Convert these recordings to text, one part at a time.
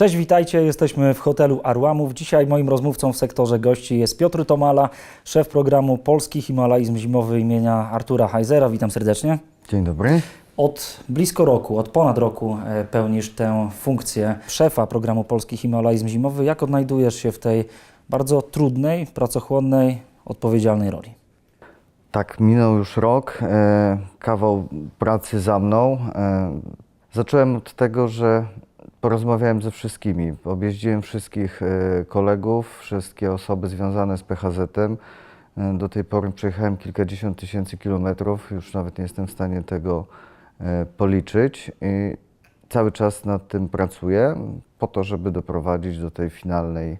Cześć, witajcie. Jesteśmy w hotelu Arłamów. Dzisiaj moim rozmówcą w sektorze gości jest Piotr Tomala, szef programu Polski Himalajzm Zimowy imienia Artura Heisera. Witam serdecznie. Dzień dobry. Od blisko roku, od ponad roku e, pełnisz tę funkcję szefa programu Polski Himalajzm Zimowy. Jak odnajdujesz się w tej bardzo trudnej, pracochłonnej, odpowiedzialnej roli? Tak, minął już rok, e, kawał pracy za mną. E, zacząłem od tego, że porozmawiałem ze wszystkimi. Objeździłem wszystkich e, kolegów, wszystkie osoby związane z PHZ-em. E, do tej pory przejechałem kilkadziesiąt tysięcy kilometrów, już nawet nie jestem w stanie tego e, policzyć. I cały czas nad tym pracuję, po to, żeby doprowadzić do tej finalnej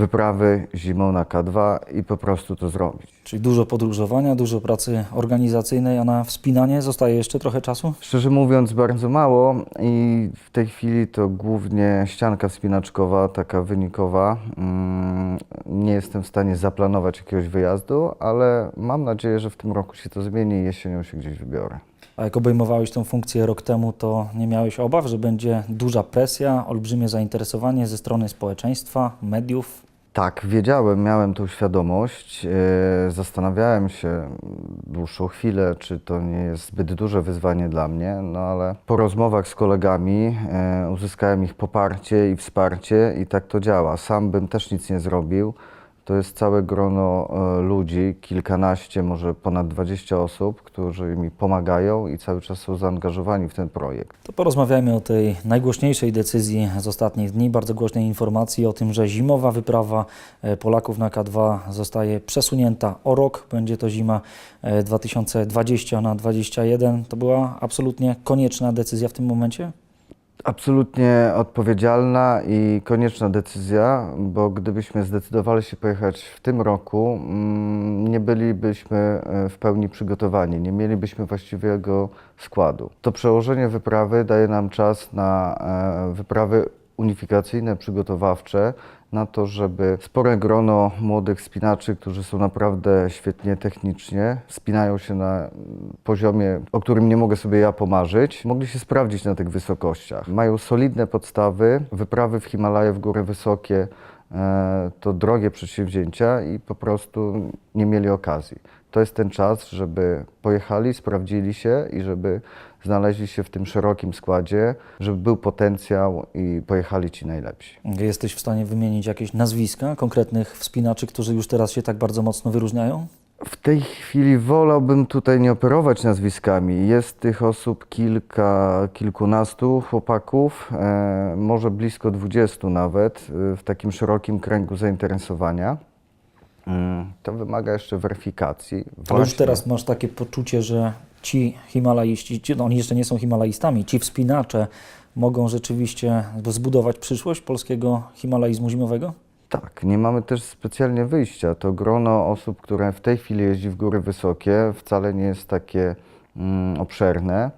wyprawy zimą na K2 i po prostu to zrobić. Czyli dużo podróżowania, dużo pracy organizacyjnej, a na wspinanie zostaje jeszcze trochę czasu? Szczerze mówiąc, bardzo mało i w tej chwili to głównie ścianka wspinaczkowa, taka wynikowa. Mm, Nie jestem w stanie zaplanować jakiegoś wyjazdu, ale mam nadzieję, że w tym roku się to zmieni i jesienią się gdzieś wybiorę. A jak obejmowałeś tę funkcję rok temu, to nie miałeś obaw, że będzie duża presja, olbrzymie zainteresowanie ze strony społeczeństwa, mediów? Tak, wiedziałem, miałem tą świadomość. e, Zastanawiałem się dłuższą chwilę, czy to nie jest zbyt duże wyzwanie dla mnie, no ale po rozmowach z kolegami e, uzyskałem ich poparcie i wsparcie i tak to działa. Sam bym też nic nie zrobił. To jest całe grono e, ludzi, kilkanaście, może ponad 20 osób, którzy mi pomagają i cały czas są zaangażowani w ten projekt. To porozmawiajmy o tej najgłośniejszej decyzji z ostatnich dni, bardzo głośnej informacji o tym, że zimowa wyprawa e, Polaków na K2 zostaje przesunięta o rok. Będzie to zima e, 2020 na 2021. To była absolutnie konieczna decyzja w tym momencie? Absolutnie odpowiedzialna i konieczna decyzja, bo gdybyśmy zdecydowali się pojechać w tym roku, mm, nie bylibyśmy e, w pełni przygotowani, nie mielibyśmy właściwego składu. To przełożenie wyprawy daje nam czas na e, wyprawy unifikacyjne, przygotowawcze, na to, żeby spore grono młodych spinaczy, którzy są naprawdę świetnie technicznie, spinają się na poziomie, o którym nie mogę sobie ja pomarzyć, mogli się sprawdzić na tych wysokościach. Mają solidne podstawy, wyprawy w Himalaje w góry wysokie e, to drogie przedsięwzięcia i po prostu nie mieli okazji. To jest ten czas, żeby pojechali, sprawdzili się i żeby znaleźli się w tym szerokim składzie, żeby był potencjał i pojechali ci najlepsi. Jesteś w stanie wymienić jakieś nazwiska konkretnych wspinaczy, którzy już teraz się tak bardzo mocno wyróżniają? W tej chwili wolałbym tutaj nie operować nazwiskami. Jest tych osób kilka, kilkunastu chłopaków, e, może blisko dwudziestu nawet, e, w takim szerokim kręgu zainteresowania. Mm, To wymaga jeszcze weryfikacji. Ale już Właśnie- teraz masz takie poczucie, że ci Himalaiści, ci, no oni jeszcze nie są Himalajstami, ci wspinacze mogą rzeczywiście zbudować przyszłość polskiego Himalajzmu zimowego? Tak, nie mamy też specjalnie wyjścia. To grono osób, które w tej chwili jeździ w góry wysokie, wcale nie jest takie mm, obszerne.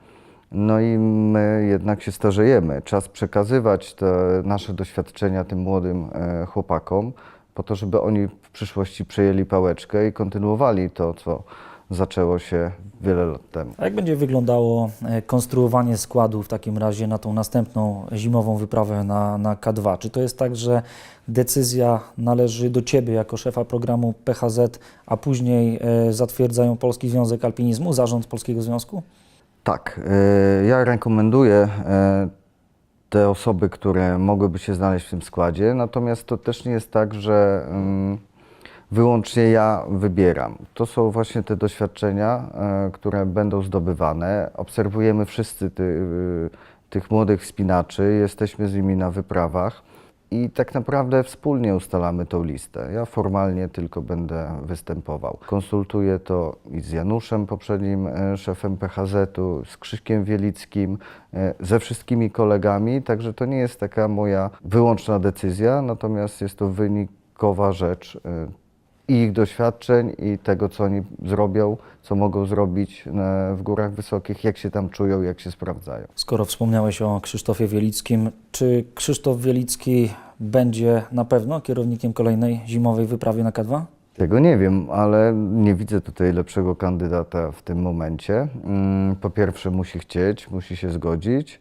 No i my jednak się starzejemy. Czas przekazywać te nasze doświadczenia tym młodym e, chłopakom, po to, żeby oni w przyszłości przejęli pałeczkę i kontynuowali to, co zaczęło się wiele lat temu. A jak będzie wyglądało e, konstruowanie składu w takim razie na tą następną zimową wyprawę na, na K2? Czy to jest tak, że decyzja należy do Ciebie jako szefa programu PHZ, a później e, zatwierdzają Polski Związek Alpinizmu, zarząd Polskiego Związku? Tak, y, ja rekomenduję te osoby, które mogłyby się znaleźć w tym składzie, natomiast to też nie jest tak, że ym, wyłącznie ja wybieram. To są właśnie te doświadczenia, y, które będą zdobywane. Obserwujemy wszyscy ty, y, tych młodych wspinaczy, jesteśmy z nimi na wyprawach. I tak naprawdę wspólnie ustalamy tą listę. Ja formalnie tylko będę występował. Konsultuję to i z Januszem, poprzednim e, szefem PHZ-u, z Krzyśkiem Wielickim, e, ze wszystkimi kolegami, także to nie jest taka moja wyłączna decyzja, natomiast jest to wynikowa rzecz e, i ich doświadczeń, i tego, co oni zrobią, co mogą zrobić e, w górach wysokich, jak się tam czują, jak się sprawdzają. Skoro wspomniałeś o Krzysztofie Wielickim, czy Krzysztof Wielicki będzie na pewno kierownikiem kolejnej zimowej wyprawy na K2? Tego nie wiem, ale nie widzę tutaj lepszego kandydata w tym momencie. Mm, Po pierwsze musi chcieć, musi się zgodzić.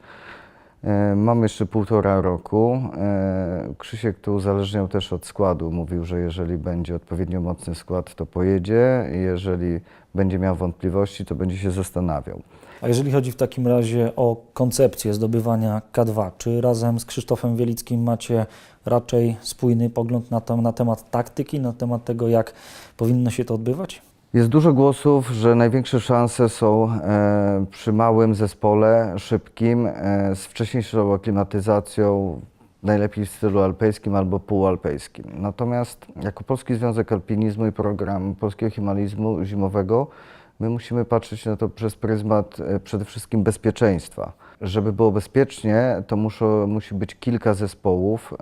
E, Mam jeszcze półtora roku. E, Krzysiek tu uzależniał też od składu. Mówił, że jeżeli będzie odpowiednio mocny skład, to pojedzie. Jeżeli będzie miał wątpliwości, to będzie się zastanawiał. A jeżeli chodzi w takim razie o koncepcję zdobywania K2, czy razem z Krzysztofem Wielickim macie raczej spójny pogląd na, to, na temat taktyki, na temat tego, jak powinno się to odbywać? Jest dużo głosów, że największe szanse są e, przy małym zespole, szybkim, e, z wcześniejszą aklimatyzacją, najlepiej w stylu alpejskim albo półalpejskim. Natomiast jako Polski Związek Alpinizmu i program Polskiego Himalizmu Zimowego, my musimy patrzeć na to przez pryzmat e, przede wszystkim bezpieczeństwa. Żeby było bezpiecznie, to muszą, musi być kilka zespołów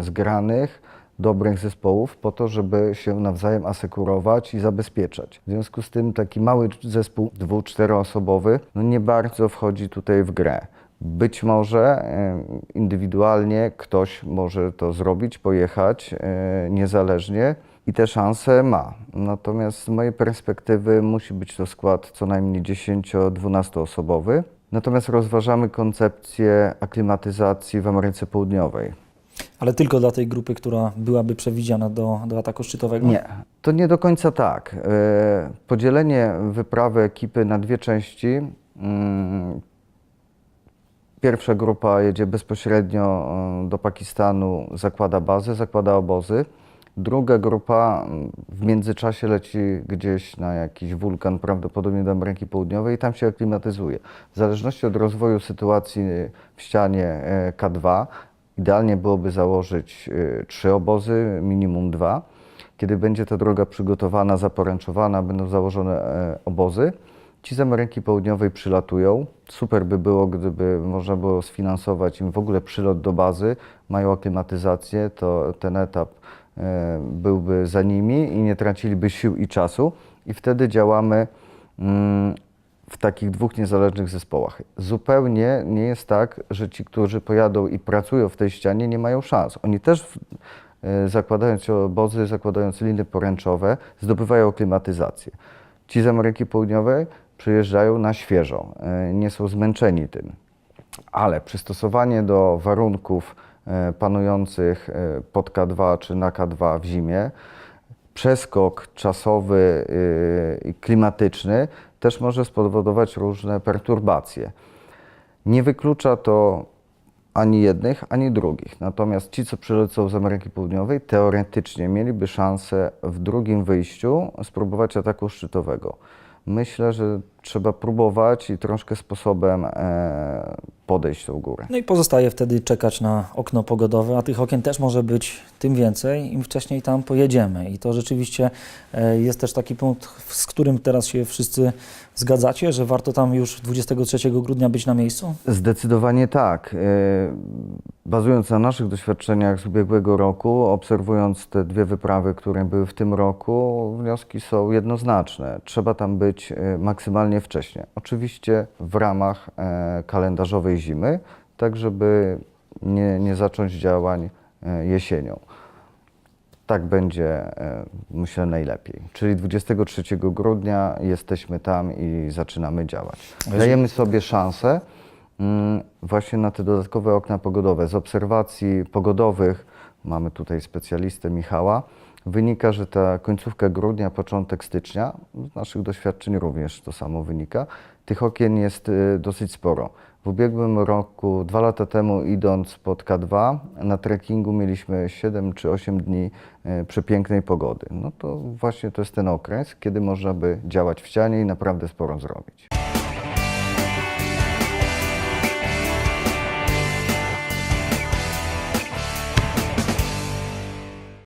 zgranych, dobrych zespołów po to, żeby się nawzajem asekurować i zabezpieczać. W związku z tym taki mały zespół dwu, czteroosobowy no nie bardzo wchodzi tutaj w grę. Być może indywidualnie ktoś może to zrobić, pojechać e, niezależnie i te szanse ma. Natomiast z mojej perspektywy musi być to skład co najmniej 10-12 osobowy. Natomiast rozważamy koncepcję aklimatyzacji w Ameryce Południowej. Ale tylko dla tej grupy, która byłaby przewidziana do, do ataku szczytowego? Nie, to nie do końca tak. E, Podzielenie wyprawy ekipy na dwie części. mm, Pierwsza grupa jedzie bezpośrednio e, do Pakistanu, zakłada bazę, zakłada obozy. Druga grupa mm, w międzyczasie leci gdzieś na jakiś wulkan, prawdopodobnie do Ameryki Południowej i tam się aklimatyzuje. W zależności od rozwoju sytuacji w ścianie e, K2, idealnie byłoby założyć e, trzy obozy, minimum dwa. Kiedy będzie ta droga przygotowana, zaporęczowana, będą założone e, obozy. Ci z Ameryki Południowej przylatują. Super by było, gdyby można było sfinansować im w ogóle przylot do bazy. Mają aklimatyzację, to ten etap e, byłby za nimi i nie traciliby sił i czasu. I wtedy działamy mm, w takich dwóch niezależnych zespołach. Zupełnie nie jest tak, że ci, którzy pojadą i pracują w tej ścianie, nie mają szans. Oni też, e, zakładając obozy, zakładając liny poręczowe, zdobywają klimatyzację. Ci z Ameryki Południowej przyjeżdżają na świeżo, e, nie są zmęczeni tym. Ale przystosowanie do warunków e, panujących pod K2 czy na K2 w zimie, przeskok czasowy y, i klimatyczny też może spowodować różne perturbacje. Nie wyklucza to ani jednych, ani drugich. Natomiast ci, co przylecą z Ameryki Południowej, teoretycznie mieliby szansę w drugim wyjściu spróbować ataku szczytowego. Myślę, że trzeba próbować i troszkę sposobem e, podejść tą górę. No i pozostaje wtedy czekać na okno pogodowe, a tych okien też może być tym więcej, im wcześniej tam pojedziemy. I to rzeczywiście e, jest też taki punkt, z którym teraz się wszyscy zgadzacie, że warto tam już 23 grudnia być na miejscu? Zdecydowanie tak. E, Bazując na naszych doświadczeniach z ubiegłego roku, obserwując te dwie wyprawy, które były w tym roku, wnioski są jednoznaczne. Trzeba tam być e, maksymalnie wcześnie. Oczywiście w ramach e, kalendarzowej zimy, tak żeby nie, nie zacząć działań e, jesienią. Tak będzie, e, myślę, najlepiej. Czyli 23 grudnia jesteśmy tam i zaczynamy działać. Dajemy sobie szansę mm, właśnie na te dodatkowe okna pogodowe. Z obserwacji pogodowych, mamy tutaj specjalistę Michała, wynika, że ta końcówka grudnia, początek stycznia, z naszych doświadczeń również to samo wynika, tych okien jest y, dosyć sporo. W ubiegłym roku, dwa lata temu, idąc pod K2, na trekkingu mieliśmy 7 czy 8 dni e, przepięknej pogody. No to właśnie to jest ten okres, kiedy można by działać w ścianie i naprawdę sporo zrobić.